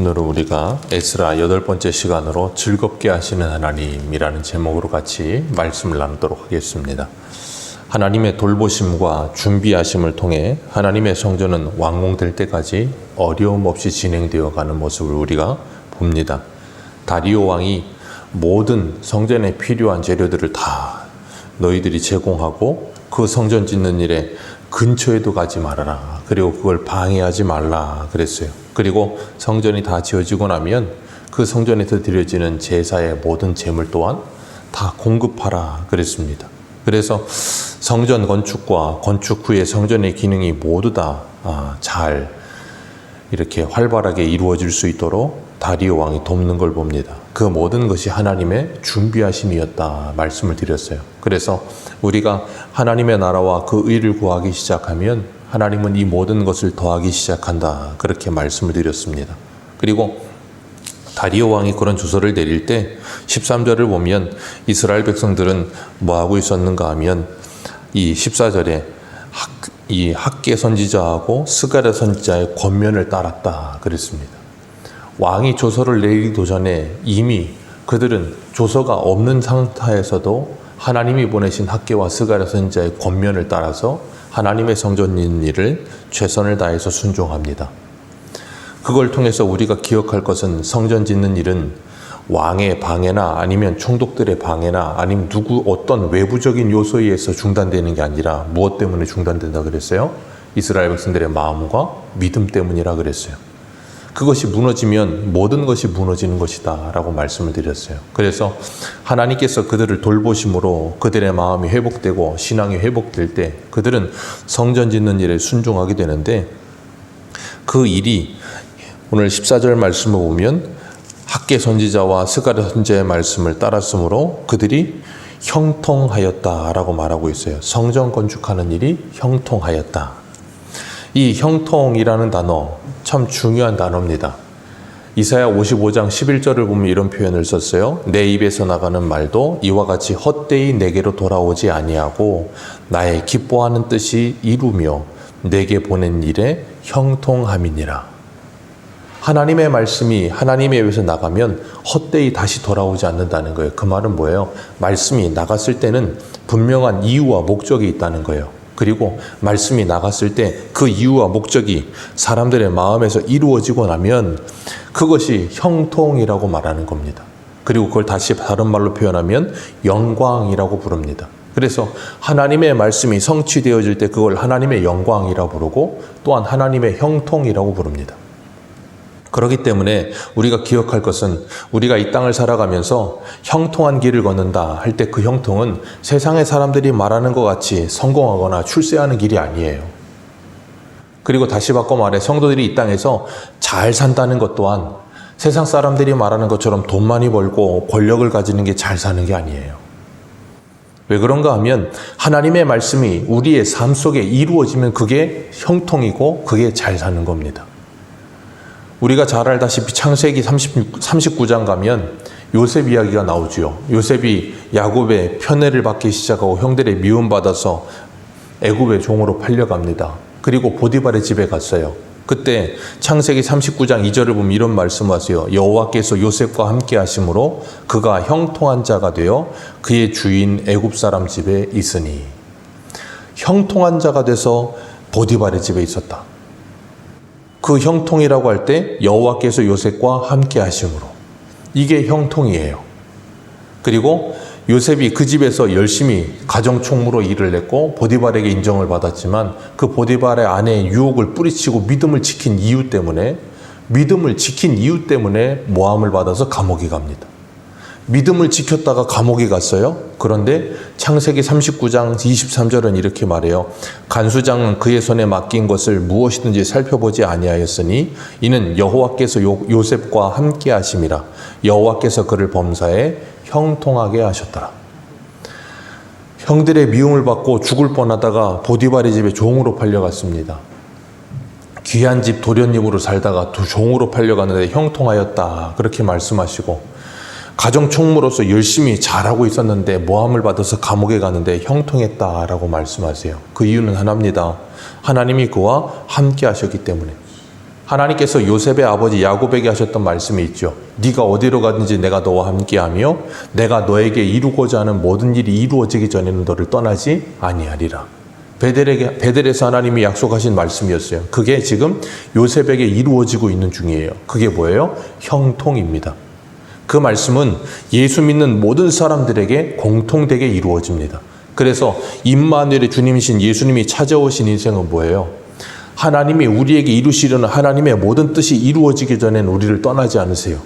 오늘은 우리가 에스라 여덟 번째 시간으로 즐겁게 하시는 하나님이라는 제목으로 같이 말씀을 나누도록 하겠습니다. 하나님의 돌보심과 준비하심을 통해 하나님의 성전은 완공될 때까지 어려움 없이 진행되어 가는 모습을 우리가 봅니다. 다리오 왕이 모든 성전에 필요한 재료들을 다 너희들이 제공하고 그 성전 짓는 일에 근처에도 가지 말아라. 그리고 그걸 방해하지 말라. 그랬어요. 그리고 성전이 다 지어지고 나면 그 성전에서 드려지는 제사의 모든 재물 또한 다 공급하라. 그랬습니다. 그래서 성전 건축과 건축 후의 성전의 기능이 모두 다 잘 이렇게 활발하게 이루어질 수 있도록 다리오 왕이 돕는 걸 봅니다. 그 모든 것이 하나님의 준비하심이었다 말씀을 드렸어요. 그래서 우리가 하나님의 나라와 그 의를 구하기 시작하면 하나님은 이 모든 것을 더하기 시작한다. 그렇게 말씀을 드렸습니다. 그리고 다리오 왕이 그런 주소를 내릴 때 13절을 보면 이스라엘 백성들은 뭐 하고 있었는가 하면 이 14절에 학, 이 학계 선지자하고 스가랴 선지자의 권면을 따랐다 그랬습니다. 왕이 조서를 내리기도 전에 이미 그들은 조서가 없는 상태에서도 하나님이 보내신 학계와 스가랴 선지자의 권면을 따라서 하나님의 성전 인 일을 최선을 다해서 순종합니다. 그걸 통해서 우리가 기억할 것은 성전 짓는 일은 왕의 방해나 아니면 총독들의 방해나 아니면 누구 어떤 외부적인 요소에 의해서 중단되는 게 아니라 무엇 때문에 중단된다 그랬어요? 이스라엘 백성들의 마음과 믿음 때문이라 그랬어요. 그것이 무너지면 모든 것이 무너지는 것이다 라고 말씀을 드렸어요. 그래서 하나님께서 그들을 돌보심으로 그들의 마음이 회복되고 신앙이 회복될 때 그들은 성전 짓는 일에 순종하게 되는데 그 일이 오늘 14절 말씀을 보면 학계 선지자와 스가랴 선지자의 말씀을 따랐으므로 그들이 형통하였다라고 말하고 있어요. 성전 건축하는 일이 형통하였다. 이 형통이라는 단어 참 중요한 단어입니다. 이사야 55장 11절을 보면 이런 표현을 썼어요. 내 입에서 나가는 말도 이와 같이 헛되이 내게로 돌아오지 아니하고 나의 기뻐하는 뜻이 이루며 내게 보낸 일에 형통함이니라. 하나님의 말씀이 하나님의 입에서 나가면 헛되이 다시 돌아오지 않는다는 거예요. 그 말은 뭐예요? 말씀이 나갔을 때는 분명한 이유와 목적이 있다는 거예요. 그리고 말씀이 나갔을 때 그 이유와 목적이 사람들의 마음에서 이루어지고 나면 그것이 형통이라고 말하는 겁니다. 그리고 그걸 다시 다른 말로 표현하면 영광이라고 부릅니다. 그래서 하나님의 말씀이 성취되어질 때 그걸 하나님의 영광이라고 부르고 또한 하나님의 형통이라고 부릅니다. 그렇기 때문에 우리가 기억할 것은 우리가 이 땅을 살아가면서 형통한 길을 걷는다 할 때 그 형통은 세상의 사람들이 말하는 것 같이 성공하거나 출세하는 길이 아니에요. 그리고 다시 바꿔 말해 성도들이 이 땅에서 잘 산다는 것 또한 세상 사람들이 말하는 것처럼 돈 많이 벌고 권력을 가지는 게 잘 사는 게 아니에요. 왜 그런가 하면 하나님의 말씀이 우리의 삶 속에 이루어지면 그게 형통이고 그게 잘 사는 겁니다. 우리가 잘 알다시피 창세기 30, 39장 가면 요셉 이야기가 나오지요. 요셉이 야곱의 편애를 받기 시작하고 형들의 미움받아서 애굽의 종으로 팔려갑니다. 그리고 보디발의 집에 갔어요. 그때 창세기 39장 2절을 보면 이런 말씀하세요. 여호와께서 요셉과 함께 하심으로 그가 형통한 자가 되어 그의 주인 애굽 사람 집에 있으니 형통한 자가 돼서 보디발의 집에 있었다. 그 형통이라고 할 때 여호와께서 요셉과 함께 하심으로 이게 형통이에요. 그리고 요셉이 그 집에서 열심히 가정 총무로 일을 했고 보디발에게 인정을 받았지만 그 보디발의 아내의 유혹을 뿌리치고 믿음을 지킨 이유 때문에 믿음을 지킨 이유 때문에 모함을 받아서 감옥에 갑니다. 믿음을 지켰다가 감옥에 갔어요. 그런데 창세기 39장 23절은 이렇게 말해요. 간수장은 그의 손에 맡긴 것을 무엇이든지 살펴보지 아니하였으니 이는 여호와께서 요, 셉과 함께 하심이라. 여호와께서 그를 범사에 형통하게 하셨더라. 형들의 미움을 받고 죽을 뻔하다가 보디발의 집에 종으로 팔려갔습니다. 귀한 집 도련님으로 살다가 두 종으로 팔려갔는데 형통하였다. 그렇게 말씀하시고 가정 총무로서 열심히 잘하고 있었는데 모함을 받아서 감옥에 가는데 형통했다라고 말씀하세요. 그 이유는 하나입니다. 하나님이 그와 함께 하셨기 때문에 하나님께서 요셉의 아버지 야곱에게 하셨던 말씀이 있죠. 네가 어디로 가든지 내가 너와 함께하며 내가 너에게 이루고자 하는 모든 일이 이루어지기 전에는 너를 떠나지 아니하리라. 베델에게 베델에서 하나님이 약속하신 말씀이었어요. 그게 지금 요셉에게 이루어지고 있는 중이에요. 그게 뭐예요? 형통입니다. 그 말씀은 예수 믿는 모든 사람들에게 공통되게 이루어집니다. 그래서 임마누엘의 주님이신 예수님이 찾아오신 인생은 뭐예요? 하나님이 우리에게 이루시려는 하나님의 모든 뜻이 이루어지기 전엔 우리를 떠나지 않으세요.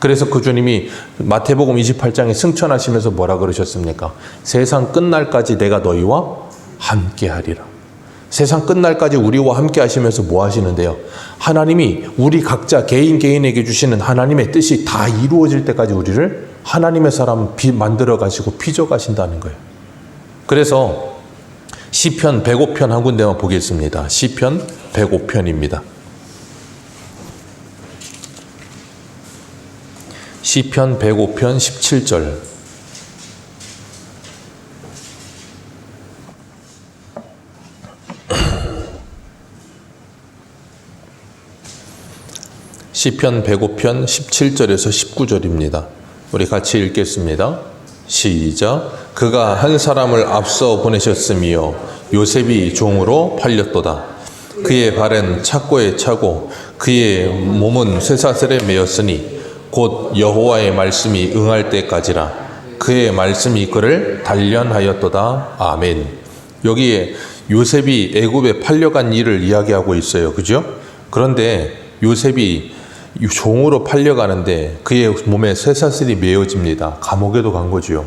그래서 그 주님이 마태복음 28장에 승천하시면서 뭐라 그러셨습니까? 세상 끝날까지 내가 너희와 함께 하리라. 세상 끝날까지 우리와 함께 하시면서 뭐 하시는데요? 하나님이 우리 각자 개인 개인에게 주시는 하나님의 뜻이 다 이루어질 때까지 우리를 하나님의 사람 비 만들어 가시고 빚어 가신다는 거예요. 그래서 시편 105편 한 군데만 보겠습니다. 시편 105편입니다. 시편 105편 17절 시편 105편 17절에서 19절입니다. 우리 같이 읽겠습니다. 시작. 그가 한 사람을 앞서 보내셨으며 요셉이 종으로 팔렸도다. 그의 발은 착고에 차고 그의 몸은 쇠사슬에 매였으니 곧 여호와의 말씀이 응할 때까지라. 그의 말씀이 그를 단련하였도다. 아멘. 여기에 요셉이 애굽에 팔려간 일을 이야기하고 있어요. 그죠? 그런데 요셉이 종으로 팔려가는데 그의 몸에 쇠사슬이 메어집니다. 감옥에도 간 거지요.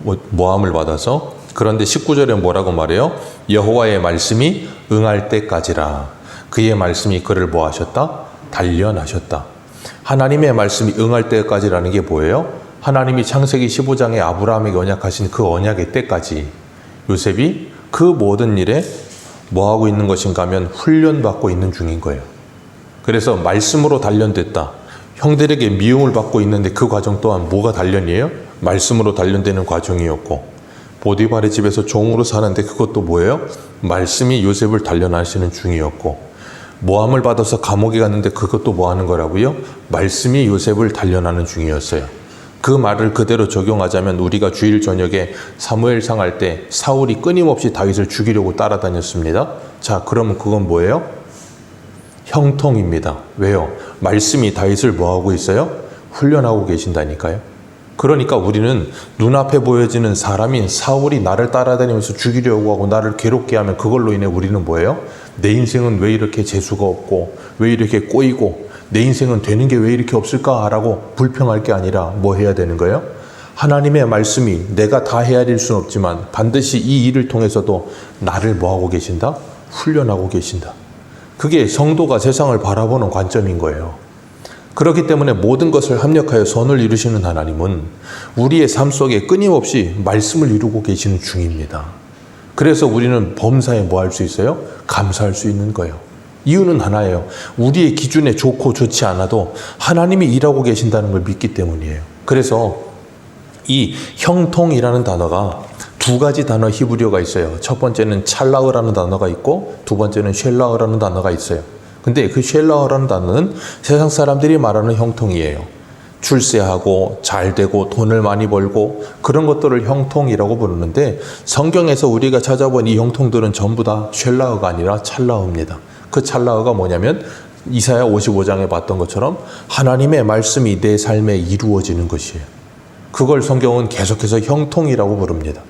뭐, 모함을 받아서. 그런데 19절에 뭐라고 말해요? 여호와의 말씀이 응할 때까지라. 그의 말씀이 그를 뭐 하셨다? 단련하셨다. 하나님의 말씀이 응할 때까지라는 게 뭐예요? 하나님이 창세기 15장에 아브라함에게 언약하신 그 언약의 때까지 요셉이 그 모든 일에 뭐 하고 있는 것인가 하면 훈련받고 있는 중인 거예요. 그래서 말씀으로 단련됐다. 형들에게 미움을 받고 있는데 그 과정 또한 뭐가 단련이에요? 말씀으로 단련되는 과정이었고 보디발의 집에서 종으로 사는데 그것도 뭐예요? 말씀이 요셉을 단련하시는 중이었고 모함을 받아서 감옥에 갔는데 그것도 뭐 하는 거라고요? 말씀이 요셉을 단련하는 중이었어요. 그 말을 그대로 적용하자면 우리가 주일 저녁에 사무엘상 할 때 사울이 끊임없이 다윗을 죽이려고 따라다녔습니다. 자, 그러면 그건 뭐예요? 형통입니다. 왜요? 말씀이 다윗을 뭐하고 있어요? 훈련하고 계신다니까요. 그러니까 우리는 눈앞에 보여지는 사람인 사울이 나를 따라다니면서 죽이려고 하고 나를 괴롭게 하면 그걸로 인해 우리는 뭐예요? 내 인생은 왜 이렇게 재수가 없고 왜 이렇게 꼬이고 내 인생은 되는 게 왜 이렇게 없을까라고 불평할 게 아니라 뭐 해야 되는 거예요? 하나님의 말씀이 내가 다 헤아릴 수는 없지만 반드시 이 일을 통해서도 나를 뭐하고 계신다? 훈련하고 계신다. 그게 성도가 세상을 바라보는 관점인 거예요. 그렇기 때문에 모든 것을 합력하여 선을 이루시는 하나님은 우리의 삶 속에 끊임없이 말씀을 이루고 계시는 중입니다. 그래서 우리는 범사에 뭐 할 수 있어요? 감사할 수 있는 거예요. 이유는 하나예요. 우리의 기준에 좋고 좋지 않아도 하나님이 일하고 계신다는 걸 믿기 때문이에요. 그래서 이 형통이라는 단어가 두 가지 단어 히브리어가 있어요. 첫 번째는 찰라흐라는 단어가 있고 두 번째는 쉘라흐라는 단어가 있어요. 근데 그 쉘라흐라는 단어는 세상 사람들이 말하는 형통이에요. 출세하고 잘 되고 돈을 많이 벌고 그런 것들을 형통이라고 부르는데 성경에서 우리가 찾아본 이 형통들은 전부 다 쉘라흐가 아니라 찰라흐입니다. 그 찰라흐가 뭐냐면 이사야 55장에 봤던 것처럼 하나님의 말씀이 내 삶에 이루어지는 것이에요. 그걸 성경은 계속해서 형통이라고 부릅니다.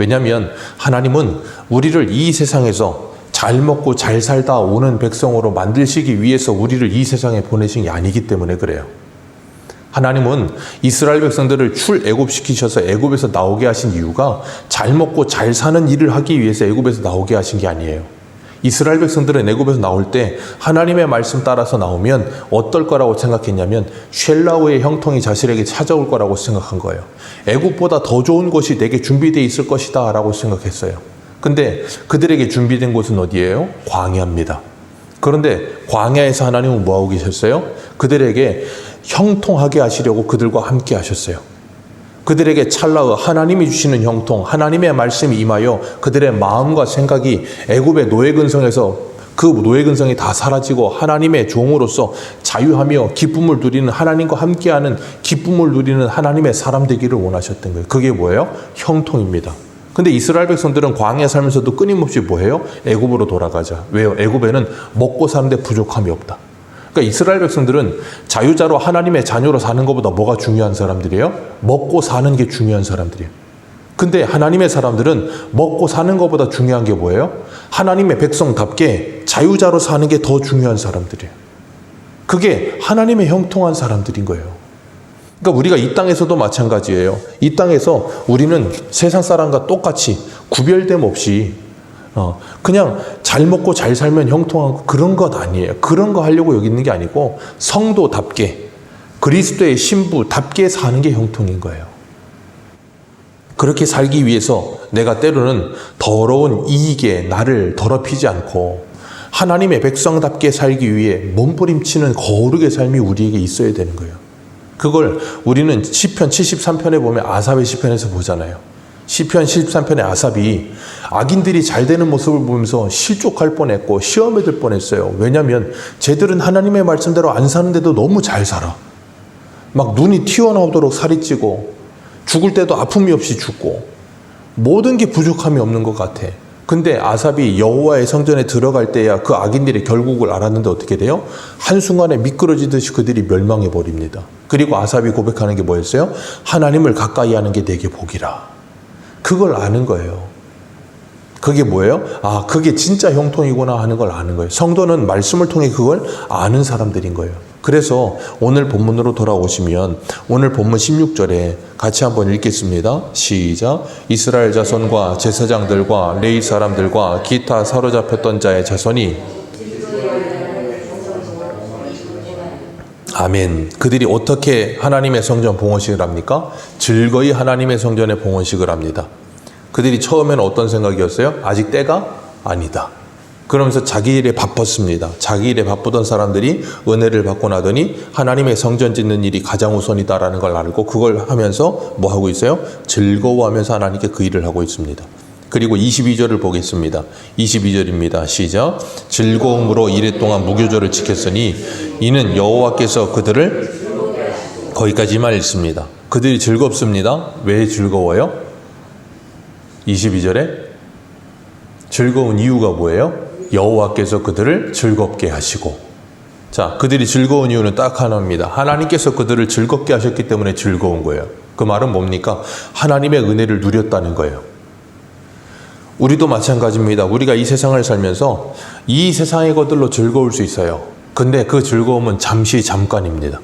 왜냐하면 하나님은 우리를 이 세상에서 잘 먹고 잘 살다 오는 백성으로 만드시기 위해서 우리를 이 세상에 보내신 게 아니기 때문에 그래요. 하나님은 이스라엘 백성들을 출애굽시키셔서 애굽에서 나오게 하신 이유가 잘 먹고 잘 사는 일을 하기 위해서 애굽에서 나오게 하신 게 아니에요. 이스라엘 백성들은 애굽에서 나올 때 하나님의 말씀 따라서 나오면 어떨 거라고 생각했냐면 쉘라우의 형통이 자신에게 찾아올 거라고 생각한 거예요. 애굽보다 더 좋은 곳이 내게 준비되어 있을 것이다라고 생각했어요. 근데 그들에게 준비된 곳은 어디예요? 광야입니다. 그런데 광야에서 하나님은 뭐 하고 계셨어요? 그들에게 형통하게 하시려고 그들과 함께 하셨어요. 그들에게 찰나의 하나님이 주시는 형통, 하나님의 말씀이 임하여 그들의 마음과 생각이 애굽의 노예 근성에서 그 노예 근성이 다 사라지고 하나님의 종으로서 자유하며 기쁨을 누리는 하나님과 함께하는 기쁨을 누리는 하나님의 사람 되기를 원하셨던 거예요. 그게 뭐예요? 형통입니다. 근데 이스라엘 백성들은 광야 살면서도 끊임없이 뭐해요? 애굽으로 돌아가자. 왜요? 애굽에는 먹고 사는데 부족함이 없다. 그러니까 이스라엘 백성들은 자유자로 하나님의 자녀로 사는 것보다 뭐가 중요한 사람들이에요? 먹고 사는 게 중요한 사람들이에요. 근데 하나님의 사람들은 먹고 사는 것보다 중요한 게 뭐예요? 하나님의 백성답게 자유자로 사는 게 더 중요한 사람들이에요. 그게 하나님의 형통한 사람들인 거예요. 그러니까 우리가 이 땅에서도 마찬가지예요. 이 땅에서 우리는 세상 사람과 똑같이 구별됨 없이 어, 그냥 잘 먹고 잘 살면 형통하고 그런 것 아니에요. 그런 거 하려고 여기 있는 게 아니고 성도답게 그리스도의 신부답게 사는 게 형통인 거예요. 그렇게 살기 위해서 내가 때로는 더러운 이익에 나를 더럽히지 않고 하나님의 백성답게 살기 위해 몸부림치는 거룩의 삶이 우리에게 있어야 되는 거예요. 그걸 우리는 시편 73편에 보면 아삽의 시편에서 보잖아요. 시편 73편의 아삽이 악인들이 잘 되는 모습을 보면서 실족할 뻔했고 시험에 들 뻔했어요. 왜냐하면 쟤들은 하나님의 말씀대로 안 사는데도 너무 잘 살아. 막 눈이 튀어나오도록 살이 찌고 죽을 때도 아픔이 없이 죽고 모든 게 부족함이 없는 것 같아. 근데 아삽이 여호와의 성전에 들어갈 때야 그 악인들의 결국을 알았는데 어떻게 돼요? 한순간에 미끄러지듯이 그들이 멸망해 버립니다. 그리고 아삽이 고백하는 게 뭐였어요? 하나님을 가까이 하는 게 내게 복이라. 그걸 아는 거예요. 그게 뭐예요? 아, 그게 진짜 형통이구나 하는 걸 아는 거예요. 성도는 말씀을 통해 그걸 아는 사람들인 거예요. 그래서 오늘 본문으로 돌아오시면 오늘 본문 16절에 같이 한번 읽겠습니다. 시작. 이스라엘 자손과 제사장들과 레이 사람들과 기타 사로잡혔던 자의 자손이 아멘. 그들이 어떻게 하나님의 성전 봉헌식을 합니까? 즐거이 하나님의 성전에 봉헌식을 합니다. 그들이 처음에는 어떤 생각이었어요? 아직 때가 아니다. 그러면서 자기 일에 바빴습니다. 자기 일에 바쁘던 사람들이 은혜를 받고 나더니 하나님의 성전 짓는 일이 가장 우선이다라는 걸 알고 그걸 하면서 뭐 하고 있어요? 즐거워하면서 하나님께 그 일을 하고 있습니다. 그리고 22절을 보겠습니다. 22절입니다. 시작. 즐거움으로 이래 동안 무교절을 지켰으니 이는 여호와께서 그들을 거기까지만 읽습니다. 그들이 즐겁습니다. 왜 즐거워요? 22절에 즐거운 이유가 뭐예요? 여호와께서 그들을 즐겁게 하시고 자 그들이 즐거운 이유는 딱 하나입니다. 하나님께서 그들을 즐겁게 하셨기 때문에 즐거운 거예요. 그 말은 뭡니까? 하나님의 은혜를 누렸다는 거예요. 우리도 마찬가지입니다. 우리가 이 세상을 살면서 이 세상의 것들로 즐거울 수 있어요. 근데 그 즐거움은 잠시 잠깐입니다.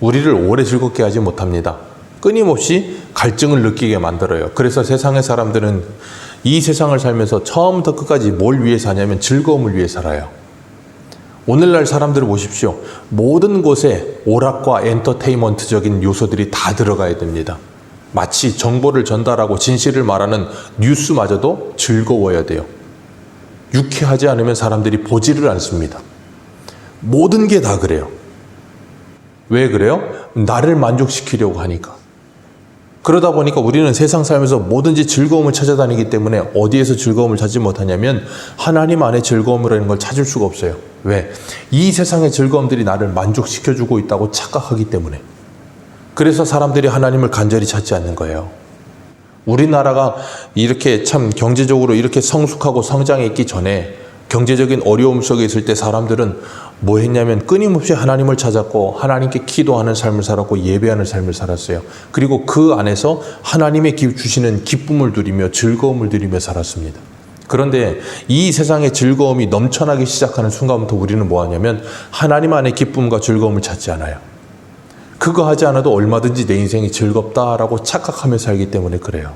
우리를 오래 즐겁게 하지 못합니다. 끊임없이 갈증을 느끼게 만들어요. 그래서 세상의 사람들은 이 세상을 살면서 처음부터 끝까지 뭘 위해 사냐면 즐거움을 위해 살아요. 오늘날 사람들을 보십시오. 모든 곳에 오락과 엔터테인먼트적인 요소들이 다 들어가야 됩니다. 마치 정보를 전달하고 진실을 말하는 뉴스마저도 즐거워야 돼요. 유쾌하지 않으면 사람들이 보지를 않습니다. 모든 게 다 그래요. 왜 그래요? 나를 만족시키려고 하니까. 그러다 보니까 우리는 세상 살면서 뭐든지 즐거움을 찾아다니기 때문에 어디에서 즐거움을 찾지 못하냐면 하나님 안에 즐거움이라는 걸 찾을 수가 없어요. 왜? 이 세상의 즐거움들이 나를 만족시켜주고 있다고 착각하기 때문에. 그래서 사람들이 하나님을 간절히 찾지 않는 거예요. 우리나라가 이렇게 참 경제적으로 이렇게 성숙하고 성장해 있기 전에 경제적인 어려움 속에 있을 때 사람들은 뭐 했냐면 끊임없이 하나님을 찾았고 하나님께 기도하는 삶을 살았고 예배하는 삶을 살았어요. 그리고 그 안에서 하나님의 주시는 기쁨을 누리며 즐거움을 누리며 살았습니다. 그런데 이 세상의 즐거움이 넘쳐나기 시작하는 순간부터 우리는 뭐 하냐면 하나님 안의 기쁨과 즐거움을 찾지 않아요. 그거 하지 않아도 얼마든지 내 인생이 즐겁다라고 착각하며 살기 때문에 그래요.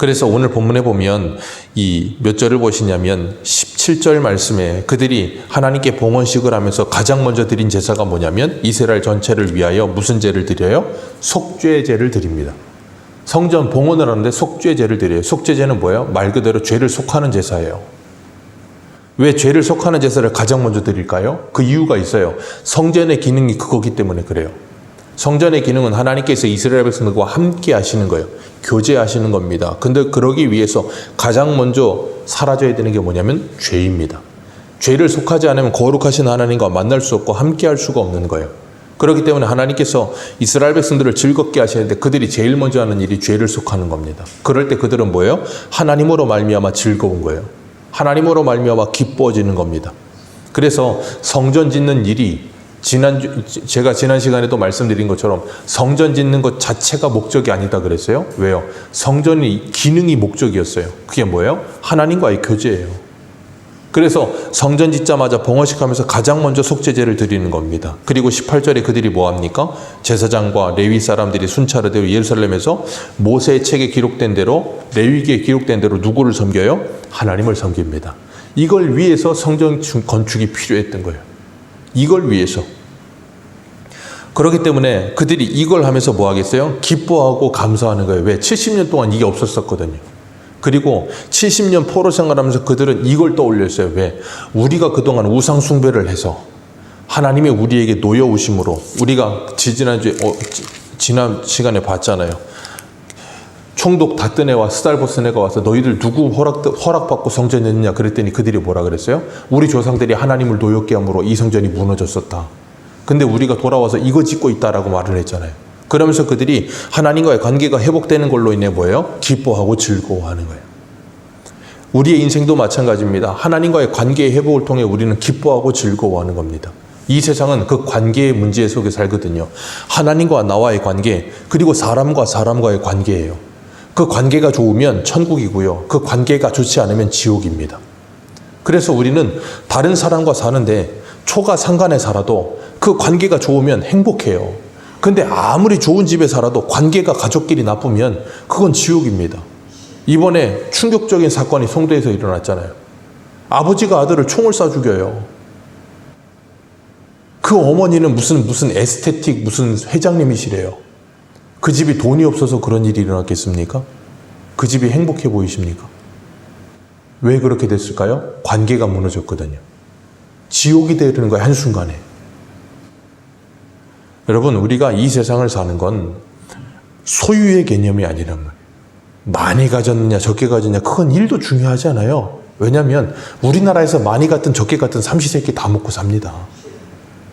그래서 오늘 본문에 보면 이 몇 절을 보시냐면 17절 말씀에 그들이 하나님께 봉헌식을 하면서 가장 먼저 드린 제사가 뭐냐면 이스라엘 전체를 위하여 무슨 제를 드려요? 속죄 제를 드립니다. 성전 봉헌을 하는데 속죄 제를 드려요. 속죄 제는 뭐예요? 말 그대로 죄를 속하는 제사예요. 왜 죄를 속하는 제사를 가장 먼저 드릴까요? 그 이유가 있어요. 성전의 기능이 그거기 때문에 그래요. 성전의 기능은 하나님께서 이스라엘 백성들과 함께 하시는 거예요. 교제하시는 겁니다. 근데 그러기 위해서 가장 먼저 사라져야 되는 게 뭐냐면 죄입니다. 죄를 속하지 않으면 거룩하신 하나님과 만날 수 없고 함께 할 수가 없는 거예요. 그렇기 때문에 하나님께서 이스라엘 백성들을 즐겁게 하시는데 그들이 제일 먼저 하는 일이 죄를 속하는 겁니다. 그럴 때 그들은 뭐예요? 하나님으로 말미암아 즐거운 거예요. 하나님으로 말미암아 기뻐지는 겁니다. 그래서 성전 짓는 일이 지난 제가 지난 시간에도 말씀드린 것처럼 성전 짓는 것 자체가 목적이 아니다 그랬어요. 왜요? 성전이 기능이 목적이었어요. 그게 뭐예요? 하나님과의 교제예요. 그래서 성전 짓자마자 봉헌식 하면서 가장 먼저 속죄제를 드리는 겁니다. 그리고 18절에 그들이 뭐 합니까? 제사장과 레위 사람들이 순차례대로 예루살렘에서 모세의 책에 기록된 대로 레위기에 기록된 대로 누구를 섬겨요? 하나님을 섬깁니다. 이걸 위해서 성전 건축이 필요했던 거예요. 이걸 위해서. 그렇기 때문에 그들이 이걸 하면서 뭐 하겠어요? 기뻐하고 감사하는 거예요. 왜? 70년 동안 이게 없었었거든요. 그리고 70년 포로 생활하면서 그들은 이걸 떠올렸어요. 왜? 우리가 그동안 우상 숭배를 해서 하나님의 우리에게 놓여 오심으로 우리가 지지난주에 어, 지, 지난 시간에 봤잖아요. 총독 다뜬 애와 스달보스 애가 와서 너희들 누구 허락, 허락받고 성전 냈느냐 그랬더니 그들이 뭐라 그랬어요? 우리 조상들이 하나님을 노엽게 함으로 이 성전이 무너졌었다. 근데 우리가 돌아와서 이거 짓고 있다라고 말을 했잖아요. 그러면서 그들이 하나님과의 관계가 회복되는 걸로 인해 뭐예요? 기뻐하고 즐거워하는 거예요. 우리의 인생도 마찬가지입니다. 하나님과의 관계의 회복을 통해 우리는 기뻐하고 즐거워하는 겁니다. 이 세상은 그 관계의 문제 속에 살거든요. 하나님과 나와의 관계, 그리고 사람과 사람과의 관계예요. 그 관계가 좋으면 천국이고요. 그 관계가 좋지 않으면 지옥입니다. 그래서 우리는 다른 사람과 사는데 초가 상간에 살아도 그 관계가 좋으면 행복해요. 근데 아무리 좋은 집에 살아도 관계가 가족끼리 나쁘면 그건 지옥입니다. 이번에 충격적인 사건이 송도에서 일어났잖아요. 아버지가 아들을 총을 쏴 죽여요. 그 어머니는 무슨 무슨 에스테틱 무슨 회장님이시래요. 그 집이 돈이 없어서 그런 일이 일어났겠습니까? 그 집이 행복해 보이십니까? 왜 그렇게 됐을까요? 관계가 무너졌거든요. 지옥이 되는 거예요, 한순간에. 여러분, 우리가 이 세상을 사는 건 소유의 개념이 아니란 말이에요. 많이 가졌느냐, 적게 가졌느냐, 그건 일도 중요하지 않아요. 왜냐하면 우리나라에서 많이 갔든 적게 갔든 삼시세끼 다 먹고 삽니다.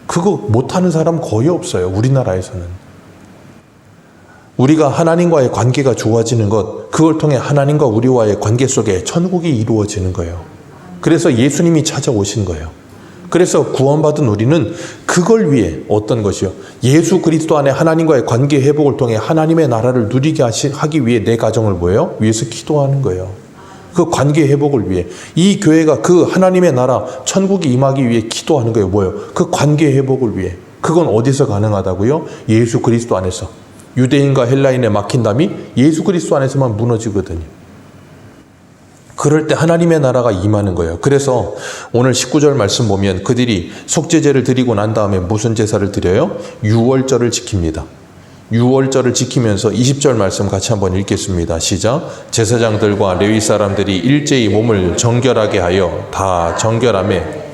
그거 못하는 사람 거의 없어요. 우리나라에서는. 우리가 하나님과의 관계가 좋아지는 것, 그걸 통해 하나님과 우리와의 관계 속에 천국이 이루어지는 거예요. 그래서 예수님이 찾아오신 거예요. 그래서 구원받은 우리는 그걸 위해 어떤 것이요? 예수 그리스도 안에 하나님과의 관계 회복을 통해 하나님의 나라를 누리게 하기 위해 내 가정을 뭐예요? 위해서 기도하는 거예요. 그 관계 회복을 위해 이 교회가 그 하나님의 나라 천국이 임하기 위해 기도하는 거예요. 뭐예요? 그 관계 회복을 위해. 그건 어디서 가능하다고요? 예수 그리스도 안에서. 유대인과 헬라인의 막힌담이 예수 그리스도 안에서만 무너지거든요. 그럴 때 하나님의 나라가 임하는 거예요. 그래서 오늘 19절 말씀 보면 그들이 속죄제를 드리고 난 다음에 무슨 제사를 드려요? 유월절을 지킵니다. 유월절을 지키면서 20절 말씀 같이 한번 읽겠습니다. 시작. 제사장들과 레위 사람들이 일제히 몸을 정결하게 하여 다 정결함에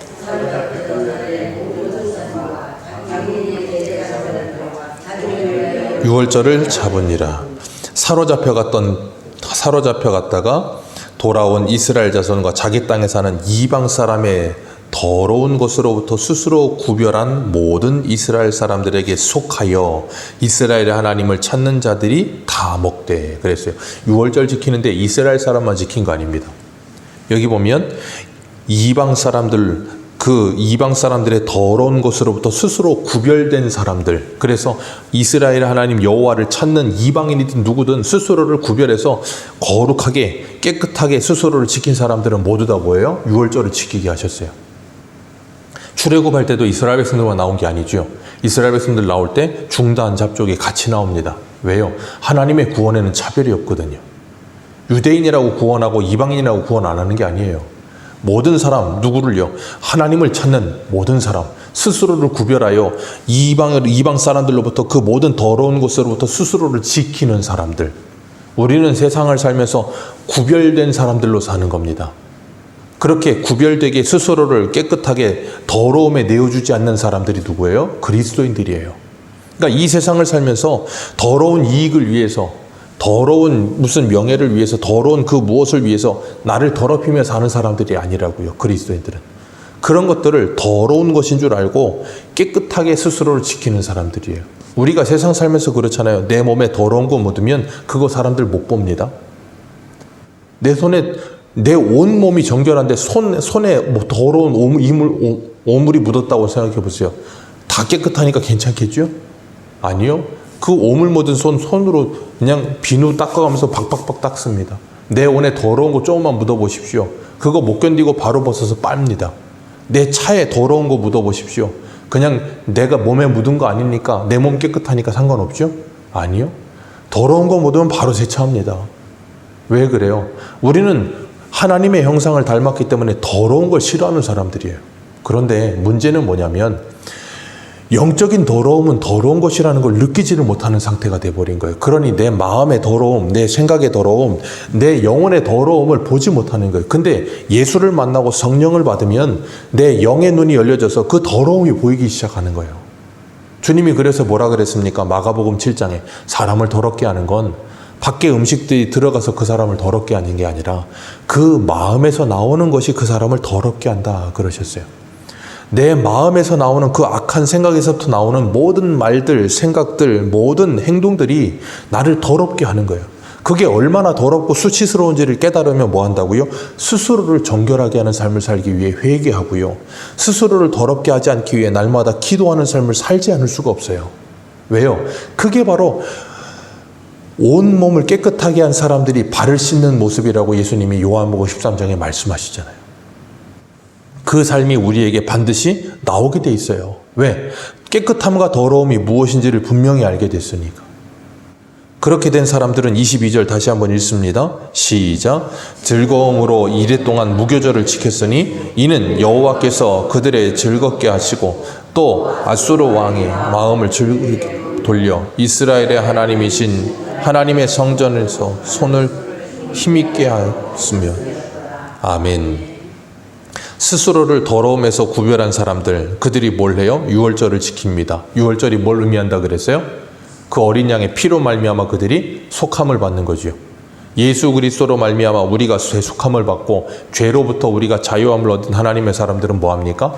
유월절을 잡으니라. 사로잡혀 갔던 사로잡혀 갔다가 돌아온 이스라엘 자손과 자기 땅에 사는 이방 사람의 더러운 것으로부터 스스로 구별한 모든 이스라엘 사람들에게 속하여 이스라엘의 하나님을 찾는 자들이 다 먹되 그랬어요. 6월절 지키는데 이스라엘 사람만 지킨 거 아닙니다. 여기 보면 이방 사람들 그 이방 사람들의 더러운 것으로부터 스스로 구별된 사람들. 그래서 이스라엘 하나님 여호와를 찾는 이방인이든 누구든 스스로를 구별해서 거룩하게 깨끗하게 스스로를 지킨 사람들은 모두 다 뭐예요? 유월절을 지키게 하셨어요. 출애굽할 때도 이스라엘 백성들만 나온 게 아니죠. 이스라엘 백성들 나올 때 중단 잡족이 같이 나옵니다. 왜요? 하나님의 구원에는 차별이 없거든요. 유대인이라고 구원하고 이방인이라고 구원 안 하는 게 아니에요. 모든 사람 누구를요? 하나님을 찾는 모든 사람 스스로를 구별하여 이방 이방 사람들로부터 그 모든 더러운 것으로부터 스스로를 지키는 사람들. 우리는 세상을 살면서 구별된 사람들로 사는 겁니다. 그렇게 구별되게 스스로를 깨끗하게 더러움에 내어주지 않는 사람들이 누구예요? 그리스도인들이에요. 그러니까 이 세상을 살면서 더러운 이익을 위해서 더러운 무슨 명예를 위해서 더러운 그 무엇을 위해서 나를 더럽히며 사는 사람들이 아니라고요. 그리스도인들은. 그런 것들을 더러운 것인 줄 알고 깨끗하게 스스로를 지키는 사람들이에요. 우리가 세상 살면서 그렇잖아요. 내 몸에 더러운 거 묻으면 그거 사람들 못 봅니다. 내 손에 내 온 몸이 정결한데 손 손에 뭐 더러운 오물, 이물 오, 오물이 묻었다고 생각해 보세요. 다 깨끗하니까 괜찮겠죠? 아니요. 그 오물 묻은 손 손으로 그냥 비누 닦아가면서 박박박 닦습니다. 내 옷에 더러운 거 조금만 묻어 보십시오. 그거 못 견디고 바로 벗어서 빱니다. 내 차에 더러운 거 묻어 보십시오. 그냥 내가 몸에 묻은 거 아니니까 내 몸 깨끗하니까 상관없죠? 아니요. 더러운 거 묻으면 바로 세차합니다. 왜 그래요? 우리는 하나님의 형상을 닮았기 때문에 더러운 걸 싫어하는 사람들이에요. 그런데 문제는 뭐냐면 영적인 더러움은 더러운 것이라는 걸 느끼지를 못하는 상태가 돼버린 거예요. 그러니 내 마음의 더러움, 내 생각의 더러움, 내 영혼의 더러움을 보지 못하는 거예요. 근데 예수를 만나고 성령을 받으면 내 영의 눈이 열려져서 그 더러움이 보이기 시작하는 거예요. 주님이 그래서 뭐라 그랬습니까? 마가복음 7장에 사람을 더럽게 하는 건 밖에 음식들이 들어가서 그 사람을 더럽게 하는 게 아니라 그 마음에서 나오는 것이 그 사람을 더럽게 한다 그러셨어요. 내 마음에서 나오는 그 악한 생각에서부터 나오는 모든 말들, 생각들, 모든 행동들이 나를 더럽게 하는 거예요. 그게 얼마나 더럽고 수치스러운지를 깨달으면 뭐 한다고요? 스스로를 정결하게 하는 삶을 살기 위해 회개하고요. 스스로를 더럽게 하지 않기 위해 날마다 기도하는 삶을 살지 않을 수가 없어요. 왜요? 그게 바로 온 몸을 깨끗하게 한 사람들이 발을 씻는 모습이라고 예수님이 요한복음 13장에 말씀하시잖아요. 그 삶이 우리에게 반드시 나오게 돼 있어요. 왜? 깨끗함과 더러움이 무엇인지를 분명히 알게 됐으니까. 그렇게 된 사람들은 22절 다시 한번 읽습니다. 시작. 즐거움으로 이래 동안 무교절을 지켰으니 이는 여호와께서 그들의 즐겁게 하시고 또 아수르 왕의 마음을 즐겁게 돌려 이스라엘의 하나님이신 하나님의 성전에서 손을 힘있게 하였으며 아멘. 스스로를 더러움에서 구별한 사람들, 그들이 뭘 해요? 유월절을 지킵니다. 유월절이 뭘 의미한다 그랬어요? 그 어린 양의 피로 말미암아 그들이 속함을 받는 거지요. 예수 그리스도로 말미암아 우리가 죄 속함을 받고 죄로부터 우리가 자유함을 얻은 하나님의 사람들은 뭐 합니까?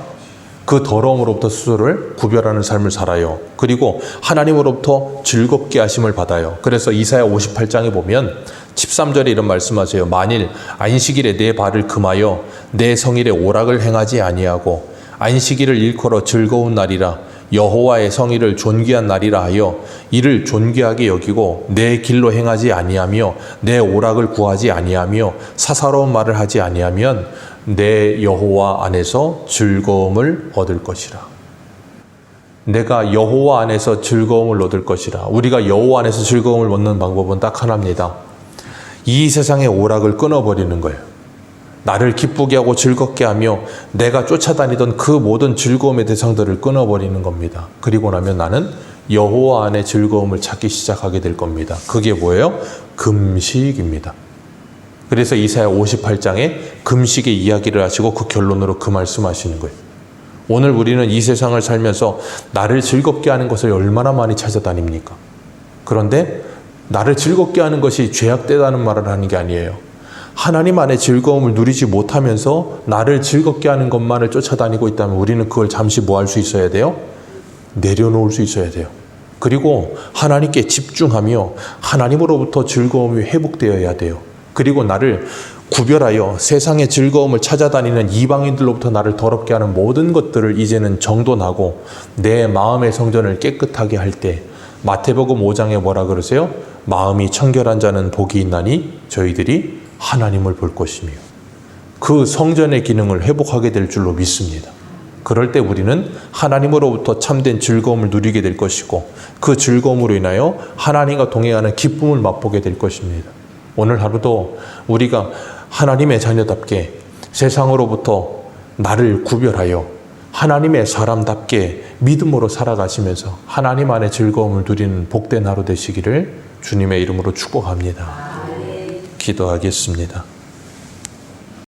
그 더러움으로부터 스스로를 구별하는 삶을 살아요. 그리고 하나님으로부터 즐겁게 하심을 받아요. 그래서 이사야 58장에 보면 13절에 이런 말씀하세요. 만일 안식일에 내 발을 금하여 내 성일에 오락을 행하지 아니하고 안식일을 일컬어 즐거운 날이라 여호와의 성일을 존귀한 날이라 하여 이를 존귀하게 여기고 내 길로 행하지 아니하며 내 오락을 구하지 아니하며 사사로운 말을 하지 아니하면 내 여호와 안에서 즐거움을 얻을 것이라. 내가 여호와 안에서 즐거움을 얻을 것이라. 우리가 여호와 안에서 즐거움을 얻는 방법은 딱 하나입니다. 이 세상의 오락을 끊어버리는 거예요. 나를 기쁘게 하고 즐겁게 하며 내가 쫓아다니던 그 모든 즐거움의 대상들을 끊어버리는 겁니다. 그리고 나면 나는 여호와 안에 즐거움을 찾기 시작하게 될 겁니다. 그게 뭐예요? 금식입니다. 그래서 이사야 58장에 금식의 이야기를 하시고 그 결론으로 그 말씀하시는 거예요. 오늘 우리는 이 세상을 살면서 나를 즐겁게 하는 것을 얼마나 많이 찾아다닙니까? 그런데 나를 즐겁게 하는 것이 죄악되다는 말을 하는 게 아니에요. 하나님 안에 즐거움을 누리지 못하면서 나를 즐겁게 하는 것만을 쫓아다니고 있다면 우리는 그걸 잠시 뭐 할 수 있어야 돼요? 내려놓을 수 있어야 돼요. 그리고 하나님께 집중하며 하나님으로부터 즐거움이 회복되어야 돼요. 그리고 나를 구별하여 세상의 즐거움을 찾아다니는 이방인들로부터 나를 더럽게 하는 모든 것들을 이제는 정돈하고 내 마음의 성전을 깨끗하게 할 때 마태복음 5장에 뭐라 그러세요? 마음이 청결한 자는 복이 있나니 저희들이 하나님을 볼 것이며 그 성전의 기능을 회복하게 될 줄로 믿습니다. 그럴 때 우리는 하나님으로부터 참된 즐거움을 누리게 될 것이고 그 즐거움으로 인하여 하나님과 동행하는 기쁨을 맛보게 될 것입니다. 오늘 하루도 우리가 하나님의 자녀답게 세상으로부터 나를 구별하여 하나님의 사람답게 믿음으로 살아가시면서 하나님 안에 즐거움을 누리는 복된 하루 되시기를 주님의 이름으로 축복합니다. 기도하겠습니다.